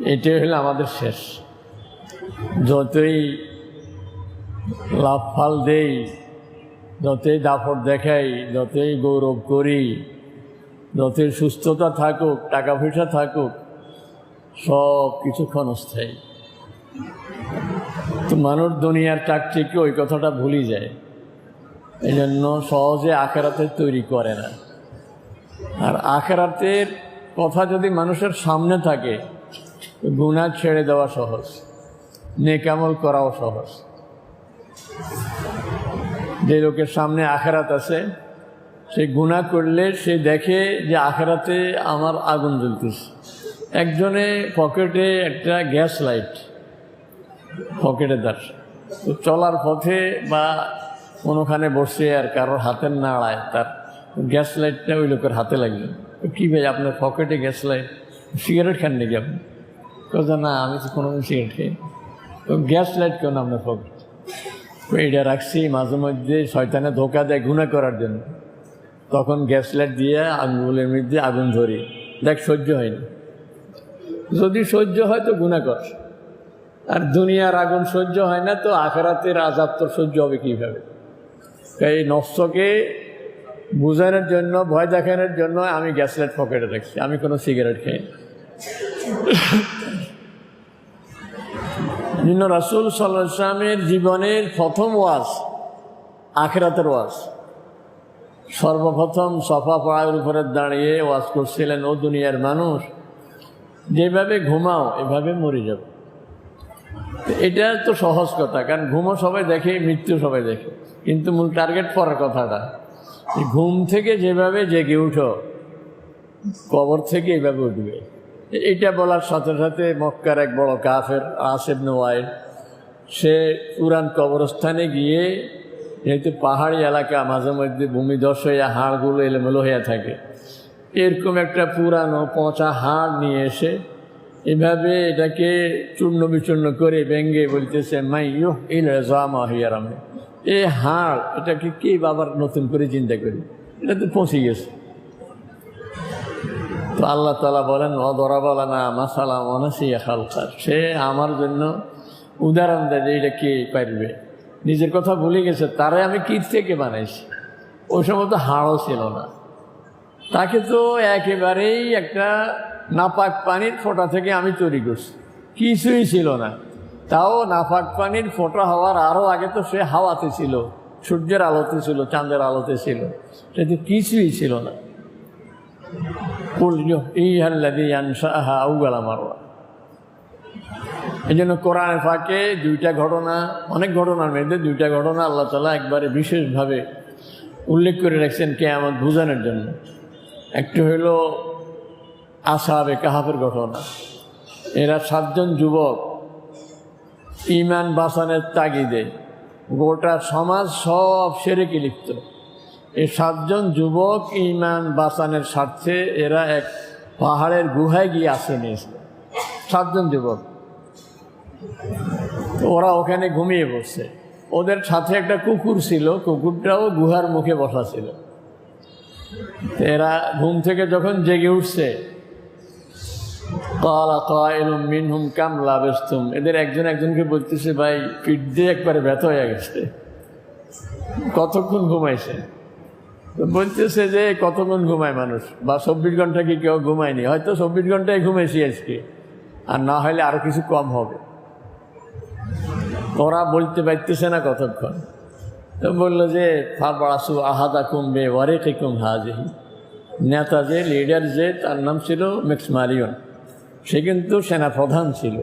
এটাই হলো আমাদের শেষ। যতই লাভ ফাল দেই, যতই দাপট দেখাই, যতই গৌরব করি, যতই সুস্থতা থাকুক টাকা পয়সা থাকুক, সব কিছু ক্ষণস্থায়ী। তো মানুষ দুনিয়ার চাকচিকে ওই কথাটা ভুলি যায়। এই জন্য সহজে আখেরাতে তৈরি করে না। আর আখেরাতের কথা যদি মানুষের সামনে থাকে গুণা ছেড়ে দেওয়া সহজ। নেকামল করাও সহজ। যে লোকের সামনে আখেরাত আছে, সে গুণা করলে সে দেখে যে আখেরাতে আমার আগুন জ্বলতেছে। একজনে পকেটে একটা গ্যাস লাইট, পকেটে তার। তো চলার পথে বা কোনোখানে বসে আর কারোর হাতের নাড়ায় তার গ্যাস লাইটটা ওই লোকের হাতে লাগবে তো কী ভাই, আপনার পকেটে গ্যাস লাইট? সিগারেট খান নাকি আপনি? কথা না, আমি তো কোনো সিগারেট খাই তো গ্যাস লাইট কেন আপনার পকেট এটা রাখছি মাঝে মধ্যে শয়তানে ধোকা দেয় গুণা করার জন্য। তখন গ্যাস লাইট দিয়ে আঙুলের মধ্যে আগুন ধরি। দেখ, সহ্য হয়নি। যদি সহ্য হয় তো গুণা কর। আর দুনিয়ার আগুন সহ্য হয় না তো আখরাতের আজাব তো সহ্য হবে কীভাবে? এই নষ্টকে বোঝানোর জন্য, ভয় দেখানোর জন্য আমি গ্যাস লাইট পকেটে রাখছি। আমি কোনো সিগারেট খাই। জন্য রাসুল সাল্লাহ ইসলামের জীবনের প্রথম ওয়াজ, আখেরাতের ওয়াজ। সর্বপ্রথম সফা পাড়ার উপরে দাঁড়িয়ে ওয়াজ করছিলেন, ও দুনিয়ার মানুষ, যেভাবে ঘুমাও, এভাবে মরে যাবে এটা তো সহজ কথা, কারণ ঘুমও সবাই দেখে মৃত্যু সবাই দেখে। কিন্তু মূল টার্গেট পরের কথাটা ঘুম থেকে যেভাবে জেগে উঠো, কবর থেকে এভাবে উঠবে। এটা বলার সাথে সাথে মক্কার এক বড় কাফের আসেব নোয়াইল সে পুরান কবরস্থানে গিয়ে যেহেতু পাহাড়ি এলাকা, মাঝে মধ্যে ভূমিধস হয়ে হাড়গুলো এলোমেলো হয়ে থাকে। এরকম একটা পুরানো পচা হাড় নিয়ে এসে এভাবে এটাকে চূর্ণ বিচূর্ণ করে ব্যঙ্গে বলতেছে, মাই ইউ ইল জামা হিয়ারামে এই হাড়, এটাকে কে বাবার নতুন করে চিন্তা করি এটা তো পৌঁছে গেছে। আল্লাহ তালা বলেন অদরাবালা না মাসালা অনাসিয়া খালকার সে আমার জন্য উদাহরণ দেয় যে এটা কে পারবে। নিজের কথা ভুলে গেছে, তারে আমি কীট থেকে বানাইছি। ওই সময় তো হাড়ও ছিল না। তাকে তো একেবারেই একটা নাপাক পানির ফোঁটা থেকে আমি তৈরি করছি। কিছুই ছিল না। তাও নাপাক পানির ফোঁটা হওয়ার আরও আগে তো সে হাওয়াতে ছিল, সূর্যের আলোতে ছিল, চাঁদের আলোতে ছিল। সে তো কিছুই ছিল না। এই জন্য কোরআন ফাঁকে দুইটা ঘটনা, অনেক ঘটনার মধ্যে দুইটা ঘটনা আল্লাহ তালা একবারে বিশেষভাবে উল্লেখ করে রাখছেন কে আমার বুঝানোর জন্য। একটি হইল আসাবে কাহাফের ঘটনা। এরা সাতজন যুবক ইমান বাসানের তাগিদে গোটা সমাজ সব সেরেকে লিপ্ত। এই সাতজন যুবক ইমান বাসানের স্বার্থে এরা এক পাহাড়ের গুহায় গিয়ে আসে নিয়েছিল সাতজন যুবক। ওরা ওখানে ঘুমিয়ে বসছে ওদের সাথে একটা কুকুর ছিল, কুকুরটাও গুহার মুখে বসা ছিল। এরা ঘুম থেকে যখন জেগে উঠছে মিনহুম কাম লাভেস্তুম এদের একজন একজনকে বলতেছে, ভাই, পিঠ দিয়ে একবারে ব্যথা হয়ে গেছে। কতক্ষণ ঘুমাইছে? তো বলতেছে যে কতক্ষণ ঘুমায় মানুষ? বা চব্বিশ ঘণ্টা কি কেউ ঘুমায়নি? হয়তো চব্বিশ ঘন্টায় ঘুমাইছি আজকে। আর না হলে আরও কিছু কম হবে। ওরা বলতে পারতেছে না কতক্ষণ। তো বলল যে ফাবাসু আহাদা কুম্বে ওয়ারে টিকুম হাজহি। নেতা যে লিডার যে, তার নাম ছিল মিক্স মারিয়ন সে কিন্তু সেনাপ্রধান ছিল।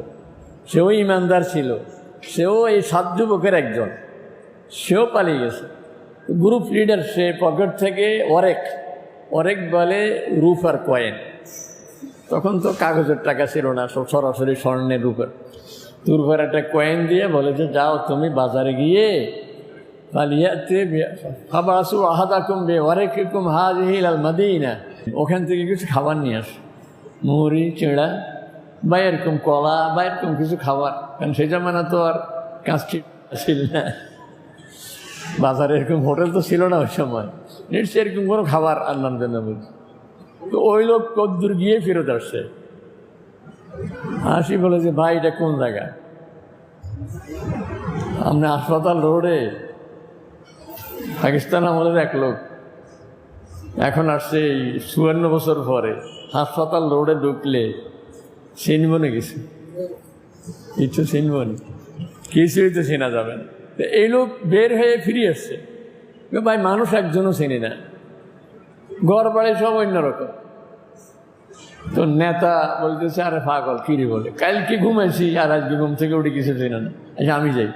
সেও ইমানদার ছিল। সেও এই সাত যুবকের একজন। সেও পালিয়ে গেছে। গ্রুপ লিডার সে পকেট থেকে অরেক অরেক বলে রূপ আর কয়েন তখন তো কাগজের টাকা ছিল না, সব সরাসরি স্বর্ণের রূপের তুরফার একটা কয়েন দিয়ে বলে যে যাও তুমি বাজারে গিয়ে পালিয়াতে খাবাসু অরেক কুম হাজিল আল মাদিনা। ওখান থেকে কিছু খাবার নিয়ে আস। মুড়ি, চিঁড়া, বা এরকম কলা, বা এরকম কিছু খাবার। কারণ সেই জামানা তো আর কাঁচটি ছিল না। বাজারে এরকম হোটেল তো ছিল না ওই সময়। নিশ্চয়ই এরকম কোনো খাবার আনলাম জন্য বলছি তো ওই লোক কদ্দূর গিয়ে ফেরত আসছে। আসি বলে যে, ভাই, এটা কোন জায়গা? আপনি হাসপাতাল রোডে। পাকিস্তান আমাদের এক লোক। এখন আসছে এই চুয়ান্ন বছর পরে। হাসপাতাল রোডে ঢুকলে চিনব না কিছু কিছু চিনব না কিছুই তো চেনা যাবে না। তো এই লোক বের হয়ে ফিরে আসছে ভাই, মানুষ একজনও চিনি না। ঘর বাড়ি সব অন্যরকম তো নেতা বলতেছে, আরে পাগল কিরে বলে? কালকে ঘুমাইছি আর আজকে ঘুম থেকে উঠে কিছু চিনি না। আচ্ছা আমি যাই।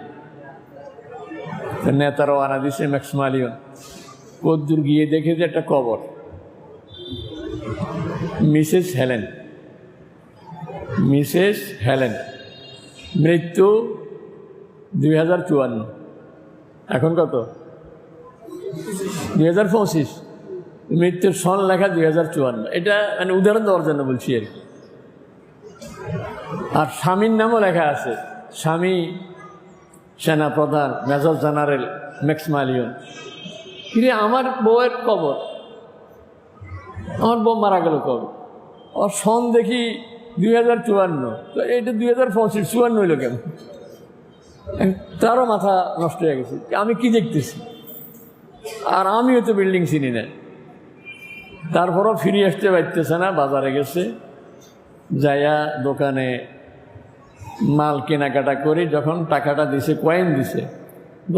তো নেতা রওয়ানা দিছে ম্যাক্সমালিয়ন। কদ্দুর গিয়ে দেখে যে একটা কবর। Mrs Helen. Mrs Helen. মৃত্যু দুই হাজার চুয়ান্ন। এখন কত? দুই হাজার পঁচিশ। মৃত্যুর সন লেখা দুই হাজার চুয়ান্ন। এটা মানে উদাহরণ দেওয়ার জন্য বলছি আর কি। আর স্বামীর নামও লেখা আছে। স্বামী সেনা প্রধান মেজর জেনারেল ম্যাক্স মালিয়ন। কিরে আমার বউয়ের কবর। আমার বউ মারা গেল কবর আর সন দেখি দুই হাজার চুয়ান্ন। তো এটা দুই হাজার পঁচিশ, চুয়ান্ন হইল কেন? তারও মাথা নষ্ট হয়ে গেছে। আমি কি দেখতেছি? আর আমিও তো বিল্ডিং চিনি না। তারপরও ফিরে আসতে পারতেছে না, বাজারে গেছে। যাইয়া দোকানে মাল কেনাকাটা করে যখন টাকাটা দিছে কয়েন দিছে,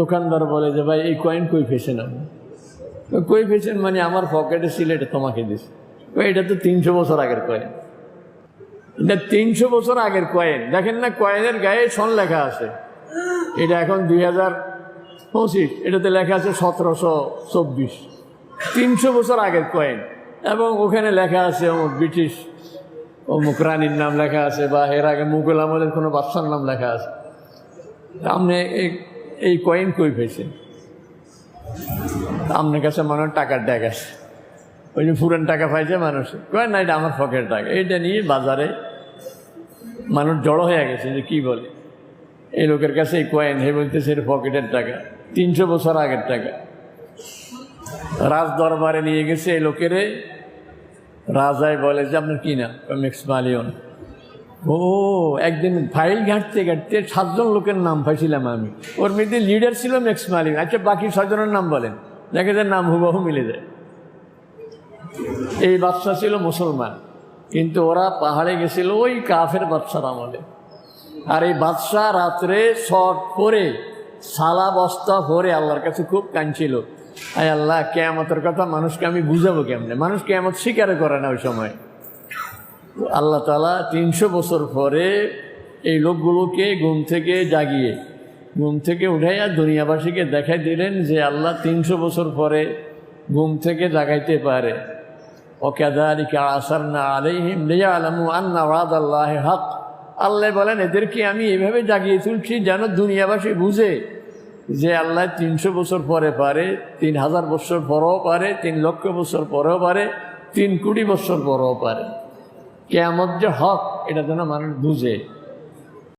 দোকানদার বলে যে, ভাই, এই কয়েন কই আপনি তো কই ফেসেন মানে আমার পকেটে ছিল, এটা তোমাকে দিছে। এটা তো তিনশো বছর আগের কয়েন এটা তিনশো বছর আগের কয়েন দেখেন না কয়েনের গায়ে সন লেখা আছে। এটা এখন দুই হাজার পঁচিশ। এটাতে লেখা আছে সতেরোশো চব্বিশ। তিনশো বছর আগের কয়েন এবং ওখানে লেখা আছে অমুক ব্রিটিশ, অমুক রানীর নাম লেখা আছে বা এর আগে মুঘল আমলের কোনো বাদশার নাম লেখা আছে। আপনি এই- কয়েন কই পেয়েছেন আপনার কাছে মনে হয় টাকার ড্যাগ আছে। ওই যে পুরান টাকা পাইছে মানুষ। কয় না, এটা আমার পকেট টাকা এইটা নিয়ে বাজারে মানুষ জড়ো হয়ে গেছে যে কী বলে। এই লোকের কাছে এই কয়েন, হে বলতেছে, এর পকেটের টাকা, তিনশো বছর আগের টাকা। রাজ দরবারে নিয়ে গেছে এই লোকেরে। রাজায় বলে, যে আপনার কি না মিক্স মালিয়ন ও, একদিন ফাইল ঘাঁটতে ঘাঁটতে সাতজন লোকের নাম পাইছিলাম আমি। ওর মধ্যে লিডার ছিল মেক্স মালিক আচ্ছা বাকি ছজনের নাম বলেন। দেখে যে নাম হুবহু মিলে যায়। এই বাচ্চা ছিল মুসলমান, কিন্তু ওরা পাহাড়ে গেছিল ওই কাফের বাচ্চার আমলে। আর এই বাদশাহ রাত্রে শট পরে সালা বস্তা ভরে আল্লাহর কাছে খুব কাঁদছিল। আয় আল্লাহ, কেয়ামতের কথা মানুষকে আমি বুঝাবো কেমনে? মানুষ কেয়ামত স্বীকার করে না ওই সময়। আল্লাহ তালা তিনশো বছর পরে এই লোকগুলোকে ঘুম থেকে জাগিয়ে, ঘুম থেকে উঠাইয়া দুনিয়াবাসীকে দেখাই দিলেন যে আল্লাহ তিনশো বছর পরে ঘুম থেকে জাগাইতে পারে। ওকাদারিকা আসার না আলাইহিম লিয়া আলামু আন্না ওয়াদ আল্লাহ হক আল্লাহ বলেন, এদেরকে আমি এভাবে জাগিয়ে তুলছি যেন দুনিয়াবাসী বুঝে যে আল্লাহ তিনশো বছর পরে পারে, তিন হাজার বছর পরেও পারে, তিন লক্ষ বছর পরেও পারে, তিন কোটি বছর পরেও পারে। কেয়ামত যে হক, এটা যেন মানুষ বুঝে।